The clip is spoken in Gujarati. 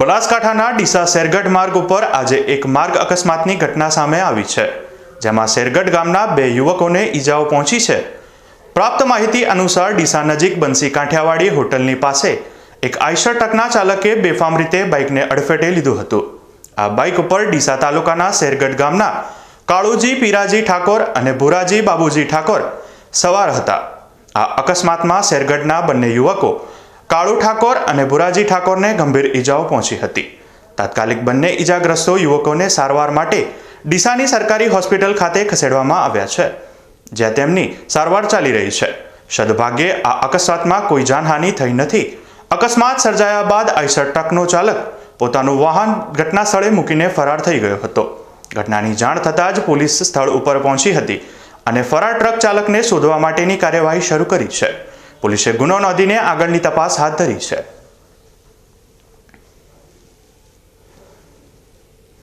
બનાસકાંઠાના ડીસા શેરગઢ માર્ગ ઉપર આજે એક માર્ગ અકસ્માતની ઘટના સામે આવી છે, જેમાં શેરગઢ ગામના બે યુવકોને ઈજાઓ પહોંચી છે. પ્રાપ્ત માહિતી અનુસાર ડીસા નજીક બંસી કાંઠિયાવાડી હોટલની પાસે એક આઈશર ટ્રકના ચાલકે બેફામ રીતે બાઇકને અડફેટે લીધું હતું. આ બાઇક ઉપર ડીસા તાલુકાના શેરગઢ ગામના કાળુજી પીરાજી ઠાકોર અને ભુરાજી બાબુજી ઠાકોર સવાર હતા. આ અકસ્માતમાં શેરગઢના બંને યુવકો કાળુ ઠાકોર અને ભુરાજી ઠાકોરને ગંભીર ઈજાઓ પહોંચી હતી. તાત્કાલિક બંને ઈજાગ્રસ્તો યુવકોને સારવાર માટે ડીસાની સરકારી હોસ્પિટલ ખાતે ખસેડવામાં આવ્યા છે, જ્યાં તેમની સારવાર ચાલી રહી છે. સદભાગ્યે આ અકસ્માતમાં કોઈ જાનહાનિ થઈ નથી. અકસ્માત સર્જાયા બાદ આઈસર ટ્રકનો ચાલક પોતાનું વાહન ઘટના સ્થળે મૂકીને ફરાર થઈ ગયો હતો. ઘટનાની જાણ થતાં જ પોલીસ સ્થળ ઉપર પહોંચી હતી અને ફરાર ટ્રક ચાલકને શોધવા માટેની કાર્યવાહી શરૂ કરી છે. પોલીસે ગુનો નોંધીને આગળની તપાસ હાથ ધરી છે.